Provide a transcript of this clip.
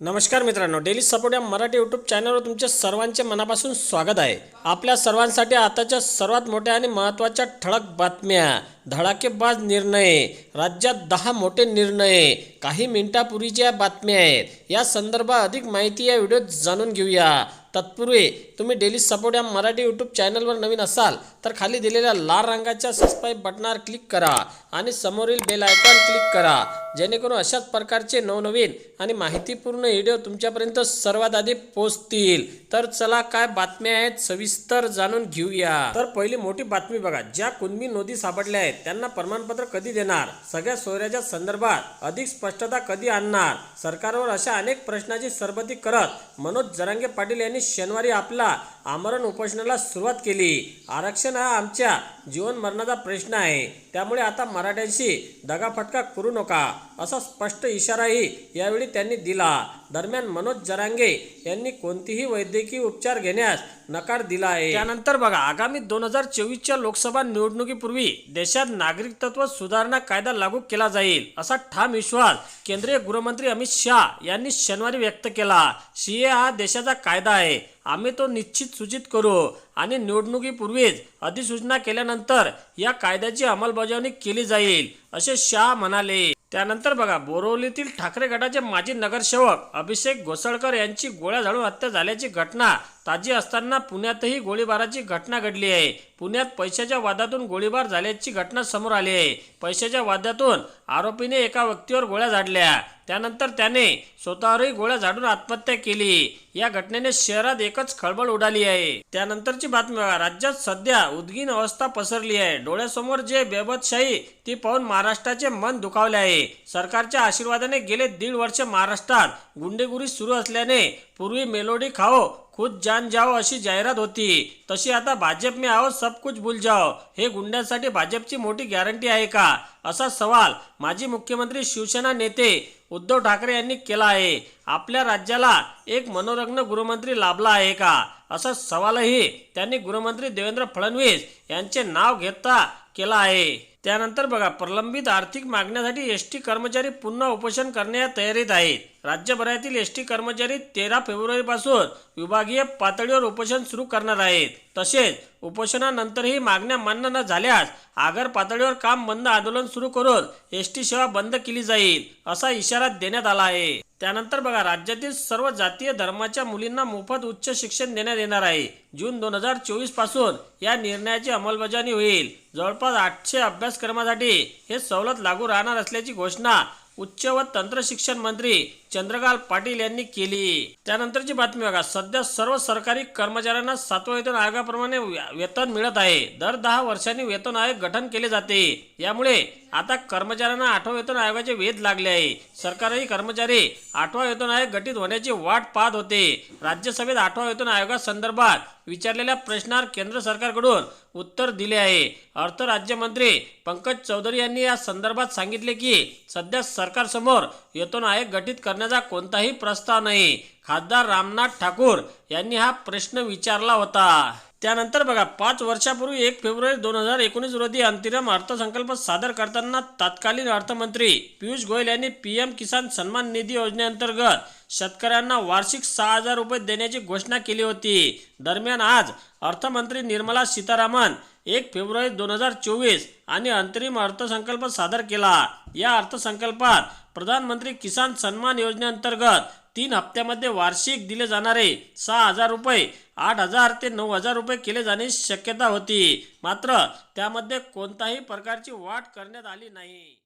नमस्कार मित्रांनो daily support या मराठी यूट्यूब चॅनलवर तुमच्या सर्वांचे मनापासून स्वागत आहे. आपल्या सर्वांसाठी आताच्या सर्वात मोठ्या आणि महत्त्वाच्या ठळक बातम्या. धडाकेबाज निर्णय. राज्यात दहा मोठे निर्णय. काही मिनिटापूर्वीच्या बातम्या आहेत. या संदर्भात अधिक माहिती या व्हिडिओत जाणून घेऊया. तत्पूर्वी तुम्ही डेली सपोर्ट या मराठी यूट्यूब चॅनलवर नवीन असाल तर खाली दिलेल्या लाल रंगाच्या सबस्क्राईब बटनावर क्लिक करा आणि समोरील बेल आयकॉन क्लिक करा. जेणेकरून अशाच प्रकारचे नवनवीन आणि माहितीपूर्ण व्हिडिओ तुमच्यापर्यंत सर्वात आधी पोहोचतील. तर चला काय बातम्या आहेत सविस्तर जाणून घेऊया. तर पहिली मोठी बातमी बघा. ज्या कुणबी नोंदी सापडल्या आहेत त्यांना प्रमाणपत्र कधी देणार? सगळ्या सोयऱ्याच्या संदर्भात अधिक स्पष्टता कधी आणणार? सरकारवर अशा अनेक प्रश्नाची सरबती करत मनोज जरांगे पाटील यांनी शनिवारी आपला आमरण उपोषणाला सुरुवात केली. आरक्षण हा आमच्या जीवन मरणाचा प्रश्न आहे. त्यामुळे आता मराठ्यांशी दगाफटका करू नका. असा स्पष्ट इशाराही यावेळी त्यांनी दिला. दरम्यान मनोज जरांगे यांनी कोणतीही वैद्यकीय उपचार घेण्यास नकार दिला आहे. त्यानंतर बघा आगामी दोन हजार चोवीसच्या लोकसभा निवडणुकीपूर्वी देशात नागरिकत्व सुधारणा कायदा लागू केला जाईल असा ठाम विश्वास केंद्रीय गृहमंत्री अमित शाह यांनी शनिवारी व्यक्त केला. सीए हा देशाचा कायदा आहे आम्ही तो निश्चित सूचित करू आणि निवडणुकीपूर्वीच अधिसूचना केल्यानंतर या कायद्याची अंमलबजावणी केली जाईल असे शाह म्हणाले. त्यानंतर बघा बोरवलीतील ठाकरे गटाचे माजी नगरसेवक अभिषेक घोसळकर यांची गोळ्या झाडून हत्या झाल्याची घटना ताजी असताना पुण्यातही गोळीबाराची घटना घडली आहे. पुण्यात पैशाच्या वादातून गोळीबार झाल्याची घटना समोर आली आहे. पैशाच्या वादातून आरोपीने एका व्यक्तीवर गोळ्या झाडल्या. त्यानंतर त्याने स्वतःवरही गोळ्या झाडून आत्महत्या केली. या घटनेने शहरात एकच खळबळ उडाली आहे. त्यानंतरची बातमी राज्यात सध्या उद्गीन अवस्था पसरली आहे. डोळ्यासमोर जे बेबतशाही ती पाहून महाराष्ट्राचे मन दुखावले आहे. सरकारच्या आशीर्वादाने गेले दीड वर्ष महाराष्ट्रात गुंडेगुरी सुरू असल्याने पूर्वी मेलोडी खाओ खुद जान जाओ अशी जाहिरात होती. तशी आता भाजप में आओ सब कुछ भूल जाओ. हे गुंड्यांसाठी भाजपची मोठी गॅरंटी आहे का? असा सवाल माजी मुख्यमंत्री शिवसेना नेते उद्धव ठाकरे यांनी केला आहे. आपल्या राज्याला एक मनोरग्न गृहमंत्री लाभला आहे का? असा सवालही त्यांनी गृहमंत्री देवेंद्र फडणवीस यांचे नाव घेता केला आहे. त्यानंतर बघा प्रलंबित आर्थिक मागण्यासाठी एस टी कर्मचारी पुन्हा उपोषण करण्या तयारीत आहेत. राज्यभरातील एस टी कर्मचारी तेरा फेब्रुवारीपासून विभागीय पातळीवर उपोषण सुरू करणार आहेत. तसेच उपोषणानंतरही मागण्या मान्य न झाल्यास आगर पातळीवर काम बंद आंदोलन सुरू करून एस टी सेवा बंद केली जाईल असा इशारा देण्यात आला आहे. त्यानंतर बघा राज्यातील सर्व जातीय धर्माच्या मुलींना मोफत उच्च शिक्षण देण्यात येणार आहे. जून दोन हजार चोवीसपासून या निर्णयाची अंमलबजावणी होईल. जवळपास आठशे अभ्यास अभ्यासक्रमासाठी हे सवलत लागू राहणार असल्याची घोषणा उच्च व तंत्र शिक्षण मंत्री चंद्रकांत पाटील यांनी केली. त्यानंतरची बातमी बघा. सध्या सर्व सरकारी कर्मचाऱ्यांना सातवा वेतन आयोगाप्रमाणे वेतन मिळत आहे. दर दहा वर्षांनी वेतन आयोग गठन केले जाते. यामुळे आता कर्मचाऱ्यांना आठवा वेतन आयोगाचे वेध लागले आहे. सरकारी कर्मचारी आठवा वेतन आयोग गठीत होण्याची वाट पाहत होते. राज्यसभेत आठवा वेतन आयोगासंदर्भात विचारलेल्या प्रश्नावर केंद्र सरकारकडून उत्तर दिले आहे. अर्थ राज्यमंत्री पंकज चौधरी यांनी या संदर्भात सांगितले की सध्या सरकारसमोर वेतन आयोग गठीत करण्याचा कोणताही प्रस्ताव नाही. खासदार रामनाथ ठाकूर यांनी हा प्रश्न विचारला होता. त्यानंतर बघा पाच वर्षापूर्वी एक फेब्रुवारी दोन हजार एकोणीस रोजी अंतरिम अर्थसंकल्प सादर करताना तत्कालीन अर्थमंत्री पियुष गोयल यांनी पीएम किसान सन्मान निधी योजनेअंतर्गत शेतकऱ्यांना वार्षिक सहा हजार रुपये देण्याची घोषणा केली होती. दरम्यान आज अर्थमंत्री निर्मला सीतारामन एक फेब्रुवारी दोन हजार चोवीस आणि अंतरिम अर्थसंकल्प सादर केला. या अर्थसंकल्पात प्रधानमंत्री किसान सन्मान योजनेअंतर्गत तीन हप्त्यामध्ये वार्षिक दिले जाणारे सहा हजार रुपये आठ हजार ते नऊ हजार रुपये केले जाण्याची शक्यता होती. मात्र त्यामध्ये कोणताही प्रकारची वाढ करण्यात आली नाही.